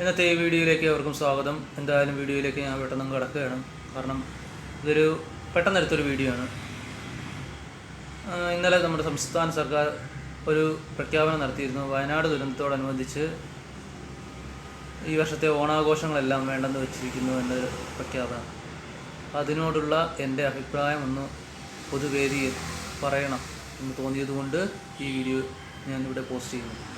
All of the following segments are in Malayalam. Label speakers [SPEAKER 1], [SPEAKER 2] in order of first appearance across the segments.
[SPEAKER 1] ഇന്നത്തെ ഈ വീഡിയോയിലേക്ക് അവർക്കും സ്വാഗതം. എന്തായാലും വീഡിയോയിലേക്ക് ഞാൻ പെട്ടെന്ന് കിടക്കുകയാണ്. കാരണം ഇതൊരു പെട്ടെന്നെടുത്തൊരു വീഡിയോ ആണ്. ഇന്നലെ നമ്മുടെ സംസ്ഥാന സർക്കാർ ഒരു പ്രഖ്യാപനം നടത്തിയിരുന്നു. വയനാട് ദുരന്തത്തോടനുബന്ധിച്ച് ഈ വർഷത്തെ ഓണാഘോഷങ്ങളെല്ലാം വേണ്ടെന്ന് വെച്ചിരിക്കുന്നു എന്നൊരു പ്രഖ്യാപനം. അതിനോടുള്ള എന്റെ അഭിപ്രായം ഒന്ന് പൊതുവേദിയിൽ പറയണം എന്ന് തോന്നിയതുകൊണ്ട് ഈ വീഡിയോ ഞാൻ ഇവിടെ പോസ്റ്റ് ചെയ്യുന്നു.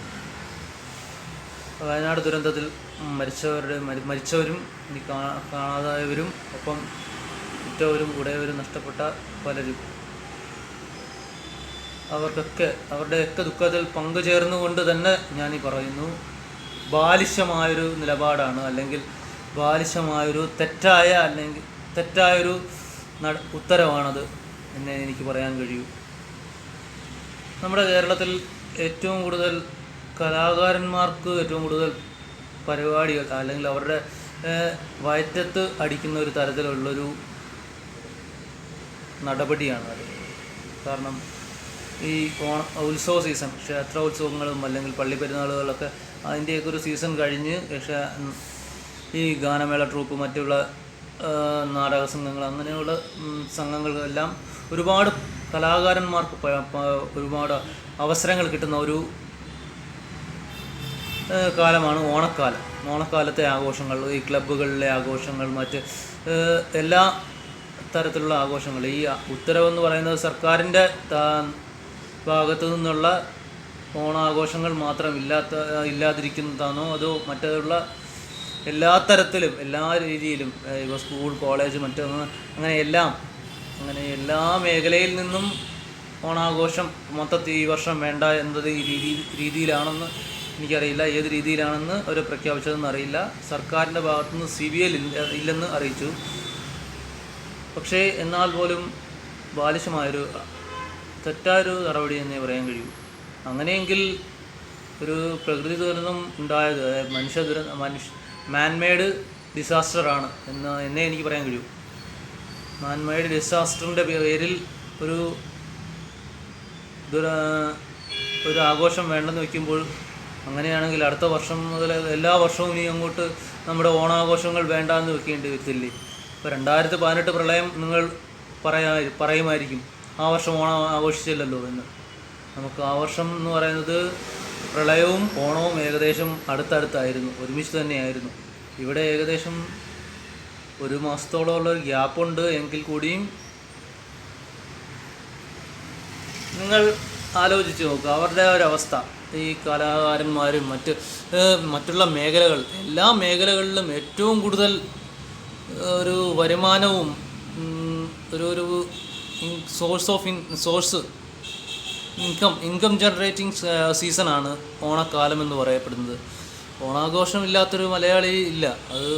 [SPEAKER 1] വയനാട് ദുരന്തത്തിൽ മരിച്ചവരുടെ മരിച്ചവരും ഇനി കാണാ- കാണാതായവരും ഒപ്പം ഉറ്റവരും ഉടയവരും നഷ്ടപ്പെട്ട പലരും. അവർക്കൊക്കെ അവരുടെയൊക്കെ ദുഃഖത്തിൽ പങ്കുചേർന്നുകൊണ്ട് തന്നെ ഞാൻ ഈ പറയുന്നു. ബാലിശമായൊരു നിലപാടാണ്. അല്ലെങ്കിൽ ബാലിശമായൊരു തെറ്റായ അല്ലെങ്കിൽ തെറ്റായൊരു നട ഉത്തരവാണത് എന്നെ എനിക്ക് പറയാൻ കഴിയൂ. നമ്മുടെ കേരളത്തിൽ ഏറ്റവും കൂടുതൽ കലാകാരന്മാർക്ക് ഏറ്റവും കൂടുതൽ പരിപാടികൾ അല്ലെങ്കിൽ അവരുടെ വയറ്റത്ത് അടിക്കുന്ന ഒരു തരത്തിലുള്ളൊരു നടപടിയാണ് അത്. കാരണം ഈ ഓണ ഉത്സവ സീസൺ ക്ഷേത്ര ഉത്സവങ്ങളും അല്ലെങ്കിൽ പള്ളി പെരുന്നാളുകളൊക്കെ അതിന്റെയൊക്കെ ഒരു സീസൺ കഴിഞ്ഞ് പക്ഷേ ഈ ഗാനമേള ട്രൂപ്പ് മറ്റുള്ള നാടക സംഘങ്ങൾ അങ്ങനെയുള്ള സംഘങ്ങൾക്കെല്ലാം ഒരുപാട് കലാകാരന്മാർക്ക് ഒരുപാട് അവസരങ്ങൾ കിട്ടുന്ന ഒരു കാലമാണ് ഓണക്കാലം. ഓണക്കാലത്തെ ആഘോഷങ്ങൾ ഈ ക്ലബ്ബുകളിലെ ആഘോഷങ്ങൾ മറ്റ് എല്ലാ തരത്തിലുള്ള ആഘോഷങ്ങൾ. ഈ ഉത്തരവെന്ന് പറയുന്നത് സർക്കാരിന്റെ ഭാഗത്തു നിന്നുള്ള ഓണാഘോഷങ്ങൾ മാത്രം ഇല്ലാത്ത ഇല്ലാതിരിക്കുന്നതാണോ? അതോ മറ്റുള്ള എല്ലാ തരത്തിലും എല്ലാ രീതിയിലും ഇപ്പോൾ സ്കൂൾ കോളേജ് മറ്റൊന്ന് അങ്ങനെ എല്ലാം അങ്ങനെ എല്ലാ മേഖലയിൽ നിന്നും ഓണാഘോഷം മൊത്തത്തിൽ ഈ വർഷം വേണ്ട എന്നത് ഈ രീതി രീതിയിലാണെന്ന് എനിക്കറിയില്ല ഏത് രീതിയിലാണെന്ന് അവർ പ്രഖ്യാപിച്ചതെന്ന് അറിയില്ല. സർക്കാരിന്റെ ഭാഗത്തുനിന്ന് സി ബി ഐ ഇല്ലെന്ന് അറിയിച്ചു. പക്ഷേ എന്നാൽ പോലും ബാലിശമായൊരു തെറ്റായൊരു നടപടി എന്നേ പറയാൻ കഴിയൂ. അങ്ങനെയെങ്കിൽ ഒരു പ്രകൃതി ദുരന്തം ഉണ്ടായത് മനുഷ്യ ദുരന്ത മനുഷ്യ മാൻമെയ്ഡ് ഡിസാസ്റ്ററാണ് എന്ന് എന്നേ എനിക്ക് പറയാൻ കഴിയൂ. മാൻമെയ്ഡ് ഡിസാസ്റ്ററിന്റെ പേരിൽ ഒരു ദുര ഒരു ആഘോഷം വേണ്ടെന്ന് വെക്കുമ്പോൾ അങ്ങനെയാണെങ്കിൽ അടുത്ത വർഷം മുതൽ എല്ലാ വർഷവും ഇനി അങ്ങോട്ട് നമ്മുടെ ഓണാഘോഷങ്ങൾ വേണ്ടാന്ന് വെക്കേണ്ടി വരത്തില്ലേ ഇപ്പോൾ രണ്ടായിരത്തി പതിനെട്ട് പ്രളയം നിങ്ങൾ പറയാ പറയുമായിരിക്കും. ആ വർഷം ഓണം ആഘോഷിച്ചില്ലല്ലോ എന്ന്. നമുക്ക് ആ വർഷം എന്ന് പറയുന്നത് പ്രളയവും ഓണവും ഏകദേശം അടുത്തടുത്തായിരുന്നു. ഒരുമിച്ച് തന്നെയായിരുന്നു. ഇവിടെ ഏകദേശം ഒരു മാസത്തോളമുള്ള ഒരു ഗ്യാപ്പുണ്ട് എങ്കിൽ കൂടിയും നിങ്ങൾ ആലോചിച്ച് നോക്കുക അവരുടെ ഒരവസ്ഥ ഈ കലാകാരന്മാരും മറ്റ് മറ്റുള്ള മേഖലകൾ എല്ലാ മേഖലകളിലും ഏറ്റവും കൂടുതൽ ഒരു വരുമാനവും ഒരു ഒരു source of in source income income generating സീസണാണ് ഓണക്കാലം എന്ന് പറയപ്പെടുന്നത്. ഓണാഘോഷം ഇല്ലാത്തൊരു മലയാളി ഇല്ല. അത്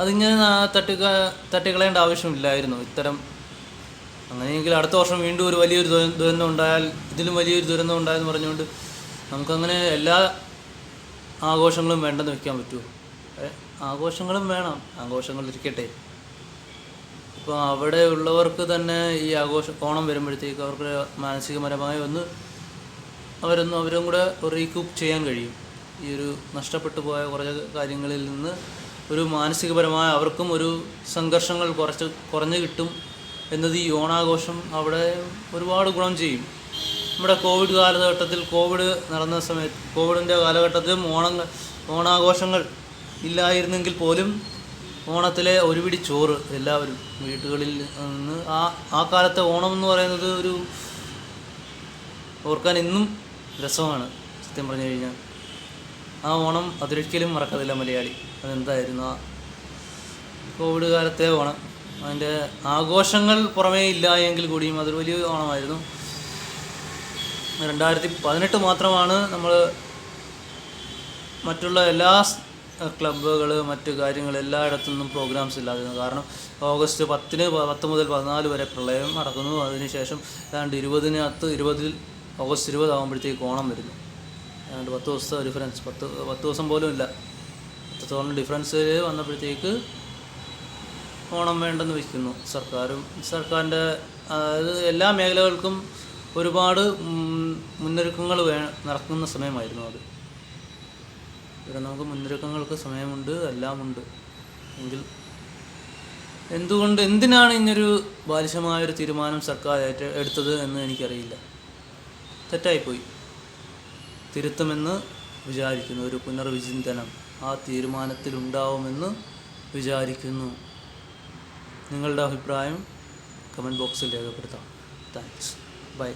[SPEAKER 1] അതിങ്ങനെ തട്ടുക തട്ടിക്കളയേണ്ട ആവശ്യമില്ലായിരുന്നു. ഇത്തരം അങ്ങനെയെങ്കിൽ അടുത്ത വർഷം വീണ്ടും ഒരു വലിയൊരു ദുര- ദുരന്തം ഉണ്ടായാൽ ഇതിലും വലിയൊരു ദുരന്തം ഉണ്ടായെന്ന് പറഞ്ഞുകൊണ്ട് നമുക്കങ്ങനെ എല്ലാ ആഘോഷങ്ങളും വേണ്ടെന്ന് വെക്കാൻ പറ്റുമോ? ആഘോഷങ്ങളും വേണം. ആഘോഷങ്ങൾ ഇരിക്കട്ടെ. ഇപ്പോൾ അവിടെ ഉള്ളവർക്ക് തന്നെ ഈ ആഘോഷ ഓണം വരുമ്പോഴത്തേക്ക് അവർക്ക് മാനസികപരമായി ഒന്ന് അവരൊന്നും അവരും കൂടെ റീകൂപ്പ് ചെയ്യാൻ കഴിയും. ഈ ഒരു നഷ്ടപ്പെട്ടു പോയ കുറേ കാര്യങ്ങളിൽ നിന്ന് ഒരു മാനസികപരമായ അവർക്കും ഒരു സംഘർഷങ്ങൾ കുറച്ച് കുറഞ്ഞു കിട്ടും. എന്നത് ഈ ഓണാഘോഷം അവിടെ ഒരുപാട് ഗുണം ചെയ്യും. നമ്മുടെ കോവിഡ് കാലഘട്ടത്തിൽ കോവിഡ് നടന്ന സമയത്ത് കോവിഡിന്റെ കാലഘട്ടത്തിലും ഓണം ഓണാഘോഷങ്ങൾ ഇല്ലായിരുന്നെങ്കിൽ പോലും ഓണത്തിലെ ഒരുപിടി ചോറ് എല്ലാവരും വീട്ടുകളിൽ നിന്ന് ആ ആ കാലത്തെ ഓണം എന്ന് പറയുന്നത് ഒരു ഓർക്കാൻ ഇന്നും രസമാണ് സത്യം പറഞ്ഞു കഴിഞ്ഞാൽ. ആ ഓണം അതൊരിക്കലും മറക്കത്തില്ല മലയാളി. അതെന്തായിരുന്നു ആ കോവിഡ് കാലത്തെ ഓണം? അതിന്റെ ആഘോഷങ്ങൾ പുറമേ ഇല്ല എങ്കിൽ കൂടിയും അതൊരു വലിയ ഓണമായിരുന്നു. രണ്ടായിരത്തി പതിനെട്ട് മാത്രമാണ് നമ്മൾ മറ്റുള്ള എല്ലാ ക്ലബ്ബുകൾ മറ്റു കാര്യങ്ങൾ എല്ലായിടത്തു നിന്നും പ്രോഗ്രാംസ് ഇല്ലാതിരുന്നു കാരണം ഓഗസ്റ്റ് പത്തിന് പത്ത് മുതൽ പതിനാല് വരെ പ്രളയം നടക്കുന്നു. അതിനുശേഷം ഏതാണ്ട് ഇരുപതിനകത്ത് ഇരുപതിൽ ഓഗസ്റ്റ് ഇരുപതാകുമ്പോഴത്തേക്ക് ഓണം വരുന്നു. ഏതാണ്ട് പത്ത് ദിവസത്തെ ഡിഫറൻസ് പത്ത് പത്ത് ദിവസം പോലും ഇല്ല. പത്തോളം ഡിഫറൻസ് വന്നപ്പോഴത്തേക്ക് ഓണം വേണ്ടെന്ന് വയ്ക്കുന്നു സർക്കാരും. സർക്കാരിന്റെ അതായത് എല്ലാ മേഖലകൾക്കും ഒരുപാട് മുന്നൊരുക്കങ്ങൾ വേ നടക്കുന്ന സമയമായിരുന്നു അത്. ഇവിടെ നമുക്ക് മുന്നൊരുക്കങ്ങൾക്ക് സമയമുണ്ട് എല്ലാമുണ്ട്. എങ്കിൽ എന്തുകൊണ്ട് എന്തിനാണ് ഇങ്ങനൊരു ബാലിശമായൊരു തീരുമാനം സർക്കാർ എടുത്തത് എന്ന് എനിക്കറിയില്ല. തെറ്റായിപ്പോയി. തിരുത്തുമെന്ന് വിചാരിക്കുന്നു. ഒരു പുനർവിചിന്തനം ആ തീരുമാനത്തിലുണ്ടാവുമെന്ന് വിചാരിക്കുന്നു. നിങ്ങളുടെ അഭിപ്രായം കമന്റ് ബോക്സിൽ രേഖപ്പെടുത്താം. താങ്ക്സ്. ബൈ.